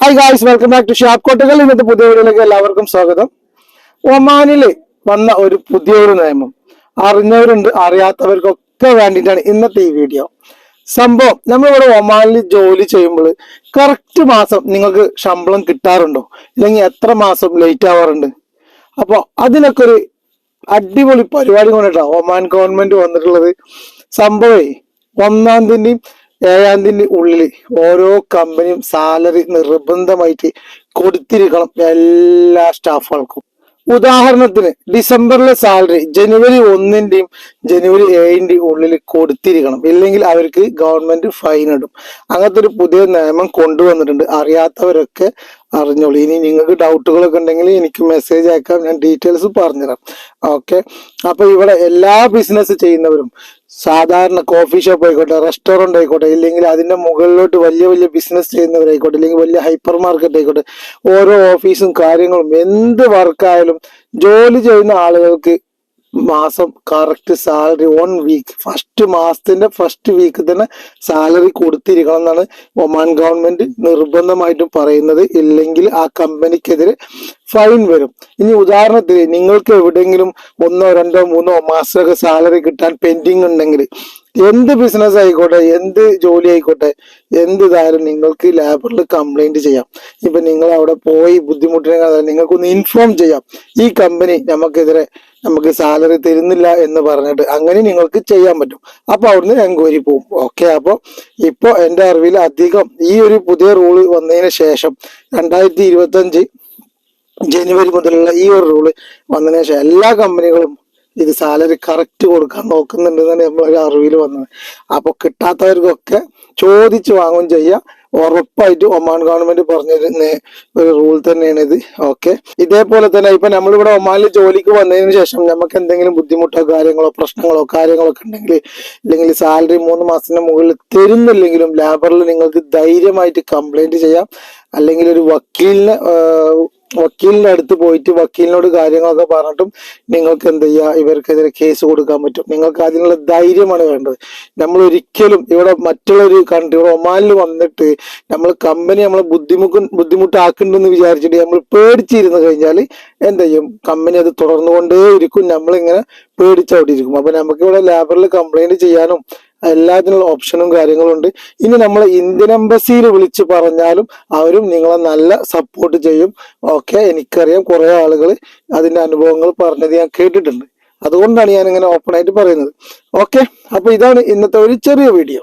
Hi guys welcome back to shop Kottakkal ഇന്നത്തെ പുതിയ വീഡിയോയിലേക്ക് എല്ലാവർക്കും സ്വാഗതം. ഒമാനിൽ വന്ന ഒരു പുതിയൊരു നിയമം. അറിഞ്ഞവരുണ്ട് അറിയാത്തവർക്കൊക്കെ വേണ്ടിയിട്ടാണ് ഇന്നത്തെ ഈ വീഡിയോ. സംഭവം നമ്മളിവിടെ ഒമാനിൽ ജോലി ചെയ്യുമ്പോൾ കറക്റ്റ് മാസം നിങ്ങൾക്ക് ശമ്പളം കിട്ടാറുണ്ടോ? ഇല്ലെങ്കിൽ എത്ര മാസം ലേറ്റ് ആവാറുണ്ട്? അപ്പോൾ അതിനൊക്കെ ഒരു അടിപൊളി പരിപാടി കൊണ്ടിട്ടാണ് ഒമാൻ ഗവൺമെന്റ് വന്നിട്ടുള്ളത്. സംഭവേ ഒന്നാം തീയതിയും ഏഴാം തീയതി ഉള്ളിൽ ഓരോ കമ്പനിയും സാലറി നിർബന്ധമായിട്ട് കൊടുത്തിരിക്കണം എല്ലാ സ്റ്റാഫുകൾക്കും ഉദാഹരണത്തിന് ഡിസംബറിലെ സാലറി ജനുവരി ഒന്നിന്റെയും ജനുവരി ഏഴിന്റെയും ഉള്ളിൽ കൊടുത്തിരിക്കണം. ഇല്ലെങ്കിൽ അവർക്ക് ഗവൺമെന്റ് ഫൈൻ ഇടും. അങ്ങനത്തെ ഒരു പുതിയ നിയമം കൊണ്ടുവന്നിട്ടുണ്ട്. അറിയാത്തവരൊക്കെ അറിഞ്ഞോളൂ. ഇനി നിങ്ങൾക്ക് ഡൗട്ടുകളൊക്കെ ഉണ്ടെങ്കിൽ എനിക്ക് മെസ്സേജ് അയക്കാം ഞാൻ ഡീറ്റെയിൽസ് പറഞ്ഞുതരാം. ഓക്കെ അപ്പൊ ഇവിടെ എല്ലാ ബിസിനസ് ചെയ്യുന്നവരും സാധാരണ കോഫി ഷോപ്പ് ആയിക്കോട്ടെ റെസ്റ്റോറന്റ് ആയിക്കോട്ടെ ഇല്ലെങ്കിൽ അതിന്റെ മുകളിലോട്ട് വലിയ വലിയ ബിസിനസ് ചെയ്യുന്നവരായിക്കോട്ടെ അല്ലെങ്കിൽ വലിയ ഹൈപ്പർ മാർക്കറ്റ് ആയിക്കോട്ടെ ഓരോ ഓഫീസും കാര്യങ്ങളും എന്ത് വർക്കായാലും ജോലി ചെയ്യുന്ന ആളുകൾക്ക് മാസം correct salary one week first മാസത്തിന്റെ ഫസ്റ്റ് വീക്ക് തന്നെ സാലറി കൊടുത്തിരിക്കണം എന്നാണ് ഒമാൻ ഗവൺമെന്റ് നിർബന്ധമായിട്ടും പറയുന്നത്. ഇല്ലെങ്കിൽ ആ കമ്പനിക്കെതിരെ ഫൈൻ വരും. ഇനി ഉദാഹരണത്തിന് നിങ്ങൾക്ക് എവിടെയെങ്കിലും ഒന്നോ രണ്ടോ മൂന്നോ മാസമൊക്കെ സാലറി കിട്ടാൻ പെൻഡിങ് ഉണ്ടെങ്കിൽ എന്ത് ബിസിനസ് ആയിക്കോട്ടെ എന്ത് ജോലി ആയിക്കോട്ടെ എന്ത് ഇതായാലും നിങ്ങൾക്ക് ലേബറിൽ കംപ്ലൈന്റ് ചെയ്യാം. ഇപ്പൊ നിങ്ങൾ അവിടെ പോയി ബുദ്ധിമുട്ടിനെ നിങ്ങൾക്കൊന്ന് ഇൻഫോം ചെയ്യാം. ഈ കമ്പനി നമുക്കെതിരെ നമുക്ക് സാലറി തരുന്നില്ല എന്ന് പറഞ്ഞിട്ട് അങ്ങനെ നിങ്ങൾക്ക് ചെയ്യാൻ പറ്റും. അപ്പൊ അവിടുന്ന് എൻക്വയറി പോകും ഓക്കെ അപ്പൊ ഇപ്പൊ എന്റെ അറിവിൽ അധികം ഈ ഒരു പുതിയ റൂൾ വന്നതിന് ശേഷം രണ്ടായിരത്തി ഇരുപത്തി അഞ്ച് ജനുവരി മുതലുള്ള ഈ ഒരു റൂൾ വന്നതിന് ശേഷം എല്ലാ കമ്പനികളും ഇത് സാലറി കറക്റ്റ് കൊടുക്കാൻ നോക്കുന്നുണ്ട് തന്നെ നമ്മളൊരു അറിവിൽ വന്നത്. അപ്പൊ കിട്ടാത്തവർക്കൊക്കെ ചോദിച്ചു വാങ്ങുകയും ചെയ്യാം. ഉറപ്പായിട്ട് ഒമാൻ ഗവൺമെന്റ് പറഞ്ഞിരുന്ന ഒരു റൂൾ തന്നെയാണ് ഇത്. ഓക്കെ ഇതേപോലെ തന്നെ ഇപ്പൊ നമ്മളിവിടെ ഒമാനിൽ ജോലിക്ക് വന്നതിന് ശേഷം നമുക്ക് എന്തെങ്കിലും ബുദ്ധിമുട്ടോ കാര്യങ്ങളോ പ്രശ്നങ്ങളോ കാര്യങ്ങളോ ഒക്കെ ഉണ്ടെങ്കിൽ ഇല്ലെങ്കിൽ സാലറി മൂന്ന് മാസത്തിന് മുകളിൽ തരുന്നില്ലെങ്കിലും ലേബറിൽ നിങ്ങൾക്ക് ധൈര്യമായിട്ട് കംപ്ലൈന്റ് ചെയ്യാം. അല്ലെങ്കിൽ ഒരു വക്കീലിനെ വക്കീലിന്റെ അടുത്ത് പോയിട്ട് വക്കീലിനോട് കാര്യങ്ങളൊക്കെ പറഞ്ഞിട്ടും നിങ്ങൾക്ക് എന്ത് ചെയ്യുക ഇവർക്കെതിരെ കേസ് കൊടുക്കാൻ പറ്റും. നിങ്ങൾക്ക് അതിനുള്ള ധൈര്യമാണ് വേണ്ടത്. നമ്മൾ ഒരിക്കലും ഇവിടെ മറ്റുള്ളൊരു കൺട്രി ഇവിടെ ഒമാനിൽ വന്നിട്ട് നമ്മൾ കമ്പനി നമ്മളെ ബുദ്ധിമുട്ട് ബുദ്ധിമുട്ടാക്കുന്നുണ്ടെന്ന് വിചാരിച്ചിട്ട് നമ്മൾ പേടിച്ചിരുന്നു കഴിഞ്ഞാൽ എന്ത് ചെയ്യും? കമ്പനി അത് തുടർന്നുകൊണ്ടേ ഇരിക്കും നമ്മളിങ്ങനെ പേടിച്ചവിടെ ഇരിക്കും. അപ്പൊ നമുക്ക് ഇവിടെ ലാബറിൽ കംപ്ലൈന്റ് ചെയ്യാനും എല്ലാത്തിനുള്ള ഓപ്ഷനും കാര്യങ്ങളും ഉണ്ട്. ഇനി നമ്മൾ ഇന്ത്യൻ എംബസിയിൽ വിളിച്ച് പറഞ്ഞാലും അവരും നിങ്ങളെ നല്ല സപ്പോർട്ട് ചെയ്യും. ഓക്കെ എനിക്കറിയാം കുറേ ആളുകൾ അതിന്റെ അനുഭവങ്ങൾ പറഞ്ഞത് ഞാൻ കേട്ടിട്ടുണ്ട്. അതുകൊണ്ടാണ് ഞാൻ ഇങ്ങനെ ഓപ്പൺ ആയിട്ട് പറയുന്നത്. ഓക്കെ അപ്പൊ ഇതാണ് ഇന്നത്തെ ഒരു ചെറിയ വീഡിയോ